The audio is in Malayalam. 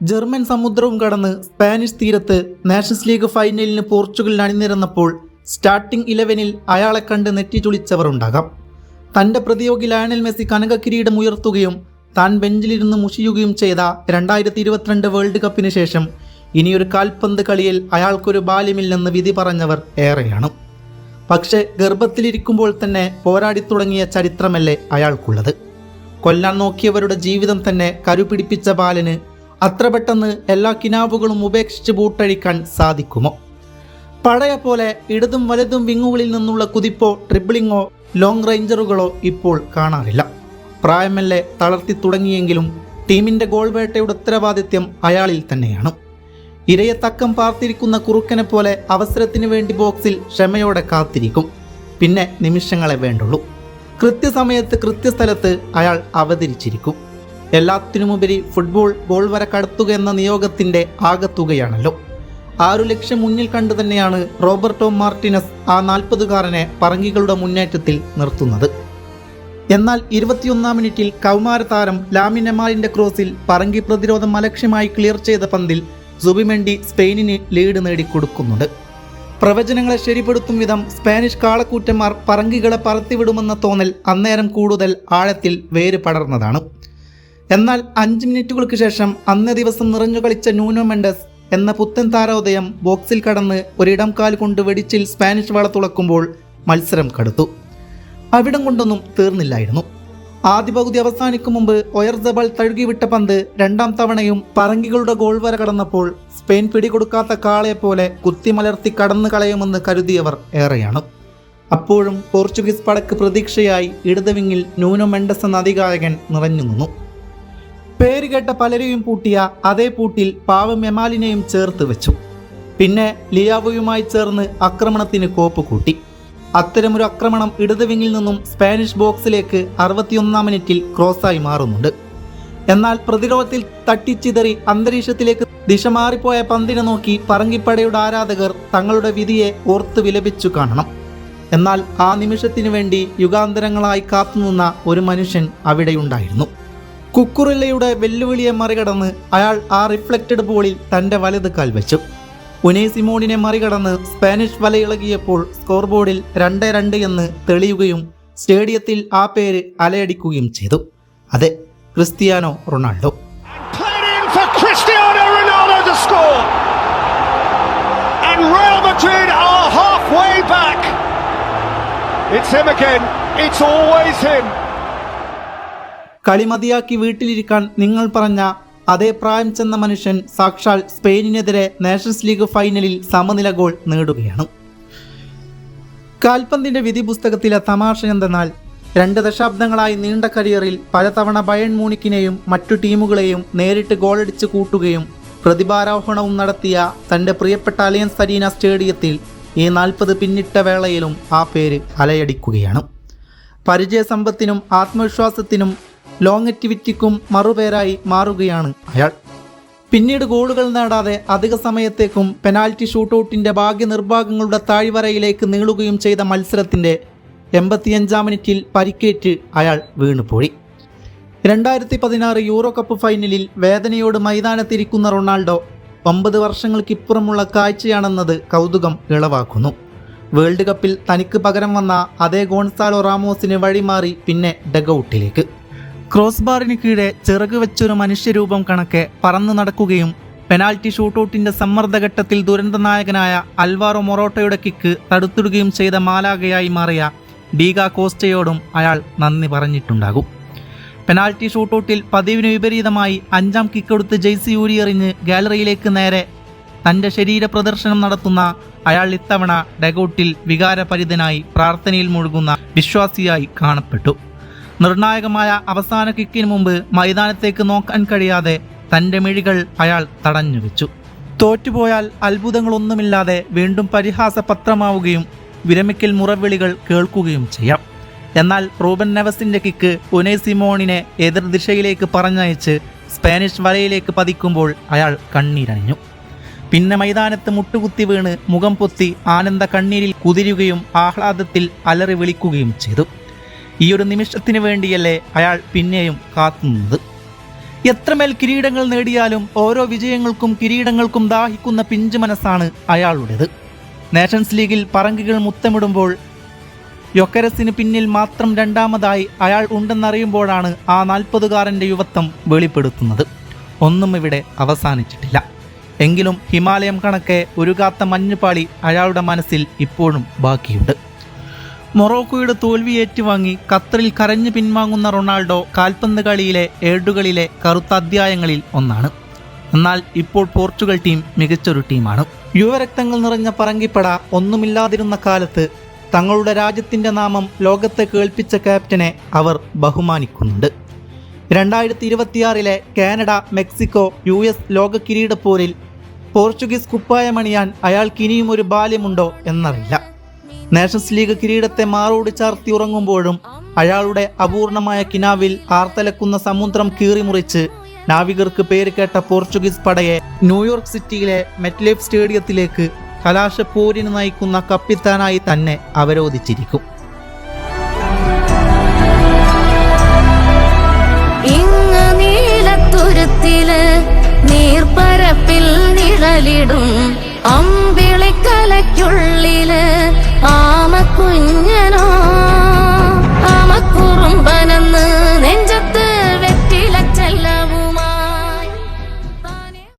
ജർമ്മൻ സമുദ്രവും കടന്ന് സ്പാനിഷ് തീരത്ത് നാഷൻസ് ലീഗ് ഫൈനലിന് പോർച്ചുഗൽ അണിനിരന്നപ്പോൾ സ്റ്റാർട്ടിംഗ് ഇലവനിൽ അയാളെ കണ്ട് നെറ്റിച്ചുളിച്ചവർ ഉണ്ടാകാം. തന്റെ പ്രതിയോഗി ലയണൽ മെസ്സി കനകക്കിരീടം ഉയർത്തുകയും താൻ ബെഞ്ചിലിരുന്ന് മുഷിയുകയും ചെയ്ത രണ്ടായിരത്തി ഇരുപത്തിരണ്ട് വേൾഡ് കപ്പിന് ശേഷം ഇനിയൊരു കാൽപന്ത് കളിയിൽ അയാൾക്കൊരു ബാല്യമില്ലെന്ന് വിധി പറഞ്ഞവർ ഏറെയാണ്. പക്ഷേ ഗർഭത്തിലിരിക്കുമ്പോൾ തന്നെ പോരാടി തുടങ്ങിയ ചരിത്രമല്ലേ അയാൾക്കുള്ളത്. കൊല്ലാൻ നോക്കിയവരുടെ ജീവിതം തന്നെ കരുപിടിപ്പിച്ച ബാലന് അത്ര പെട്ടെന്ന് എല്ലാ കിനാവുകളും ഉപേക്ഷിച്ച് ബൂട്ടഴിക്കാൻ സാധിക്കുമോ? പഴയ പോലെ ഇടതും വലതും വിങ്ങുകളിൽ നിന്നുള്ള കുതിപ്പോ ട്രിബിളിങ്ങോ ലോങ് റേഞ്ചറുകളോ ഇപ്പോൾ കാണാറില്ല. പ്രായമല്ലേ തളർത്തി തുടങ്ങിയെങ്കിലും ടീമിന്റെ ഗോൾ വേട്ടയുടെ ഉത്തരവാദിത്യം അയാളിൽ തന്നെയാണ്. ഇരയെ തക്കം പാർത്തിരിക്കുന്ന കുറുക്കനെ പോലെ അവസരത്തിന് വേണ്ടി ബോക്സിൽ ക്ഷമയോടെ കാത്തിരിക്കും. പിന്നെ നിമിഷങ്ങളെ വേണ്ടുള്ളൂ. കൃത്യസമയത്ത് കൃത്യസ്ഥലത്ത് അയാൾ അവതരിച്ചിരിക്കും. എല്ലാത്തിനുമുപരി ഫുട്ബോൾ ഗോൾ വരെ കടത്തുക എന്ന നിയോഗത്തിന്റെ ആകത്തുകയാണല്ലോ. ആറു ലക്ഷം മുന്നിൽ കണ്ടു തന്നെയാണ് റോബർട്ടോ മാർട്ടിനസ് ആ നാൽപ്പതുകാരനെ പറങ്കികളുടെ മുന്നേറ്റത്തിൽ നിർത്തുന്നത്. എന്നാൽ ഇരുപത്തിയൊന്നാം മിനിറ്റിൽ കൗമാര താരം ലാമിനെമാലിന്റെ ക്രോസിൽ പറങ്കി പ്രതിരോധം അലക്ഷ്യമായി ക്ലിയർ ചെയ്ത പന്തിൽ സുബിമെണ്ടി സ്പെയിനിന് ലീഡ് നേടിക്കൊടുക്കുന്നുണ്ട്. പ്രവചനങ്ങളെ ശരിപ്പെടുത്തും വിധം സ്പാനിഷ് കാളക്കൂറ്റന്മാർ പറങ്കികളെ പറത്തിവിടുമെന്ന തോന്നൽ അന്നേരം കൂടുതൽ ആഴത്തിൽ വേര് പടർന്നതാണ്. എന്നാൽ അഞ്ച് മിനിറ്റുകൾക്ക് ശേഷം അന്നേ ദിവസം നിറഞ്ഞു കളിച്ച ന്യൂനോ മെൻഡസ് എന്ന പുത്തൻ താരോദയം ബോക്സിൽ കടന്ന് ഒരിടം കാൽ കൊണ്ട് വെടിച്ചിൽ സ്പാനിഷ് വള തുളക്കുമ്പോൾ മത്സരം കടുത്തു. അവിടം കൊണ്ടൊന്നും തീർന്നില്ലായിരുന്നു. ആദ്യ പകുതി അവസാനിക്കും മുമ്പ് ഒയർസബൾ തഴുകിവിട്ട പന്ത് രണ്ടാം തവണയും പറങ്കികളുടെ ഗോൾ വര കടന്നപ്പോൾ സ്പെയിൻ പിടികൊടുക്കാത്ത കാളയെപ്പോലെ പോലെ കുത്തിമലർത്തി കടന്നു കളയുമെന്ന് കരുതിയവർ ഏറെയാണ്. അപ്പോഴും പോർച്ചുഗീസ് പടക്ക് പ്രതീക്ഷയായി ഇടതുവിങ്ങിൽ ന്യൂനോ മെൻഡസ് എന്ന അധികായകൻ നിറഞ്ഞു നിന്നു. പേര് കേട്ട പലരെയും പൂട്ടിയ അതേ പൂട്ടിൽ പാവം എമാലിനെയും ചേർത്ത് വെച്ചു. പിന്നെ ലിയാവുയുമായി ചേർന്ന് ആക്രമണത്തിന് കോപ്പ് കൂട്ടി. അത്തരമൊരു ആക്രമണം ഇടതുവിങ്ങിൽ നിന്നും സ്പാനിഷ് ബോക്സിലേക്ക് അറുപത്തിയൊന്നാം മിനിറ്റിൽ ക്രോസായി മാറുന്നുണ്ട്. എന്നാൽ പ്രതിരോധത്തിൽ തട്ടിച്ചിതറി അന്തരീക്ഷത്തിലേക്ക് ദിശ മാറിപ്പോയ പന്തിനെ നോക്കി പറങ്കിപ്പടയുടെ ആരാധകർ തങ്ങളുടെ വിധിയെ ഓർത്ത് വിലപിച്ചു കാണണം. എന്നാൽ ആ നിമിഷത്തിനു വേണ്ടി യുഗാന്തരങ്ങളായി കാത്തുനിന്ന ഒരു മനുഷ്യൻ അവിടെയുണ്ടായിരുന്നു. കുക്കുറില്ലയുടെ വെല്ലുവിളിയെ മറികടന്ന് അയാൾ ആ റിഫ്ലക്റ്റഡ് ബോളിൽ തന്റെ വലത് കാൽ വെച്ചു ഉനേസിമോണിനെ മറികടന്ന് സ്പാനിഷ് വലയിളകിയപ്പോൾ സ്കോർ ബോർഡിൽ രണ്ട് രണ്ട് എന്ന് തെളിയുകയും സ്റ്റേഡിയത്തിൽ ആ പേര് അലയടിക്കുകയും ചെയ്തു അതെ Cristiano Ronaldo. It's him again. It's always him. കളി മതിയാക്കി വീട്ടിലിരിക്കാൻ നിങ്ങൾ പറഞ്ഞ അതേ പ്രായം ചെന്ന മനുഷ്യൻ സാക്ഷാൽ സ്പെയിനിനെതിരെ നേഷൻസ് ലീഗ് ഫൈനലിൽ സമനില ഗോൾ നേടുകയാണ്. കാൽപന്തിന്റെ വിധി പുസ്തകത്തിലെ തമാശ എന്തെന്നാൽ രണ്ട് ദശാബ്ദങ്ങളായി നീണ്ട കരിയറിൽ പലതവണ ബയൺ മൂണിക്കിനെയും മറ്റു ടീമുകളെയും നേരിട്ട് ഗോളടിച്ച് കൂട്ടുകയും പ്രതിഭാരോഹണവും നടത്തിയ തന്റെ പ്രിയപ്പെട്ട അലയൻസ് അരീന സ്റ്റേഡിയത്തിൽ ഈ നാൽപ്പത് പിന്നിട്ട വേളയിലും ആ പേര് അലയടിക്കുകയാണ്. പരിചയസമ്പത്തിനും ആത്മവിശ്വാസത്തിനും ലോങ്ങറ്റിവിറ്റിക്കും മറുപേരായി മാറുകയാണ്. അയാൾ പിന്നീട് ഗോളുകൾ നേടാതെ അധിക സമയത്തേക്കും പെനാൽറ്റി ഷൂട്ടൌട്ടിന്റെ ഭാഗ്യനിർഭാഗങ്ങളുടെ താഴ്വരയിലേക്ക് നീളുകയും ചെയ്ത മത്സരത്തിന്റെ എൺപത്തിയഞ്ചാം മിനിറ്റിൽ പരിക്കേറ്റ് അയാൾ വീണുപോയി. രണ്ടായിരത്തി പതിനാറ് യൂറോ കപ്പ് ഫൈനലിൽ വേദനയോട് മൈതാനത്തിരിക്കുന്ന റൊണാൾഡോ ഒമ്പത് വർഷങ്ങൾക്കിപ്പുറമുള്ള കാഴ്ചയാണെന്നത് കൗതുകം ഇളവാക്കുന്നു. വേൾഡ് കപ്പിൽ തനിക്ക് പകരം വന്ന അതേ ഗോൺസാലോ റാമോസിന് വഴിമാറി പിന്നെ ഡഗൌട്ടിലേക്ക്. ക്രോസ് ബാറിന് കീഴെ ചിറക് വെച്ചൊരു മനുഷ്യരൂപം കണക്കെ പറന്നു നടക്കുകയും പെനാൽറ്റി ഷൂട്ടൌട്ടിന്റെ സമ്മർദ്ദഘട്ടത്തിൽ ദുരന്ത നായകനായ അൽവാറോ മൊറോട്ടയുടെ കിക്ക് തടുത്തിടുകയും ചെയ്ത മാലാകയായി മാറിയ ഡീഗ കോസ്റ്റയോടും അയാൾ നന്ദി പറഞ്ഞിട്ടുണ്ടാകും. പെനാൽറ്റി ഷൂട്ടൌട്ടിൽ പതിവിന് വിപരീതമായി അഞ്ചാം കിക്കെടുത്ത് ജെയ്സി ഊരിയെറിഞ്ഞ് ഗാലറിയിലേക്ക് നേരെ തന്റെ ശരീര പ്രദർശനം നടത്തുന്ന അയാൾ ഇത്തവണ ഡെഗൌട്ടിൽ വികാരപരിതനായി പ്രാർത്ഥനയിൽ മുഴുകുന്ന വിശ്വാസിയായി കാണപ്പെട്ടു. നിർണായകമായ അവസാന കിക്കിന് മുമ്പ് മൈതാനത്തേക്ക് നോക്കാൻ കഴിയാതെ തന്റെ മിഴികൾ അയാൾ തടഞ്ഞു വെച്ചു. തോറ്റുപോയാൽ അത്ഭുതങ്ങളൊന്നുമില്ലാതെ വീണ്ടും പരിഹാസപത്രമാവുകയും വിരമിക്കൽ മുറവിളികൾ കേൾക്കുകയും ചെയ്യാം. എന്നാൽ റൂബൻ നെവസിന്റെ കിക്ക് ഒനേസിമോണിനെ എതിർദിശയിലേക്ക് പറഞ്ഞയച്ച് സ്പാനിഷ് വലയിലേക്ക് പതിക്കുമ്പോൾ അയാൾ കണ്ണീരണിഞ്ഞു. പിന്നെ മൈതാനത്ത് മുട്ടുകുത്തി വീണ് മുഖം പൊത്തി ആനന്ദ കണ്ണീരിൽ കുതിരുകയും ആഹ്ലാദത്തിൽ അലറി വിളിക്കുകയും ചെയ്തു. ഈ ഒരു നിമിഷത്തിന് വേണ്ടിയല്ലേ അയാൾ പിന്നെയും കാത്തുന്നത്? എത്രമേൽ കിരീടങ്ങൾ നേടിയാലും ഓരോ വിജയങ്ങൾക്കും കിരീടങ്ങൾക്കും ദാഹിക്കുന്ന പിഞ്ചു മനസ്സാണ് അയാളുടേത്. നേഷൻസ് ലീഗിൽ പറങ്കികൾ മുത്തമിടുമ്പോൾ യൊക്കരസിന് പിന്നിൽ മാത്രം രണ്ടാമതായി അയാൾ ഉണ്ടെന്നറിയുമ്പോഴാണ് ആ നാൽപ്പതുകാരന്റെ യുവത്വം വെളിപ്പെടുത്തുന്നത്. ഒന്നും ഇവിടെ അവസാനിച്ചിട്ടില്ല. എങ്കിലും ഹിമാലയം കണക്കെ ഒരുകാത്ത മഞ്ഞുപാളി അയാളുടെ മനസ്സിൽ ഇപ്പോഴും ബാക്കിയുണ്ട്. മൊറോക്കോയുടെ തോൽവി ഏറ്റുവാങ്ങി ഖത്തറിൽ കരഞ്ഞു പിൻവാങ്ങുന്ന റൊണാൾഡോ കാൽപന്ത് കളിയിലെ ഏടുകളിലെ കറുത്ത അധ്യായങ്ങളിൽ ഒന്നാണ്. എന്നാൽ ഇപ്പോൾ പോർച്ചുഗൽ ടീം മികച്ചൊരു ടീമാണ്. യുവരക്തങ്ങൾ നിറഞ്ഞ പറങ്കിപ്പട ഒന്നുമില്ലാതിരുന്ന കാലത്ത് തങ്ങളുടെ രാജ്യത്തിന്റെ നാമം ലോകത്തെ കേൾപ്പിച്ച ക്യാപ്റ്റനെ അവർ ബഹുമാനിക്കുന്നുണ്ട്. രണ്ടായിരത്തി ഇരുപത്തിയാറിലെ കാനഡ മെക്സിക്കോ യു എസ് ലോക കിരീടപ്പോരിൽ പോർച്ചുഗീസ് കുപ്പായമണിയാൻ അയാൾക്ക് ഇനിയും ഒരു ബാല്യമുണ്ടോ എന്നറിയില്ല. നേഷൻസ് ലീഗ് കിരീടത്തെ മാറോട് ചാർത്തി ഉറങ്ങുമ്പോഴും അയാളുടെ അപൂർണമായ കിനാവിൽ ആർത്തലക്കുന്ന സമുദ്രം കീറിമുറിച്ച് നാവികർക്ക് പേര് കേട്ട പോർച്ചുഗീസ് പടയെ ന്യൂയോർക്ക് സിറ്റിയിലെ മെറ്റ്ലേഫ് സ്റ്റേഡിയത്തിലേക്ക് കലാശപ്പോരിന് നയിക്കുന്ന കപ്പിത്താനായി തന്നെ അവരോധിച്ചിരിക്കും. നീർപ്പരപ്പിൽ നിഴലിടും. അമ്മ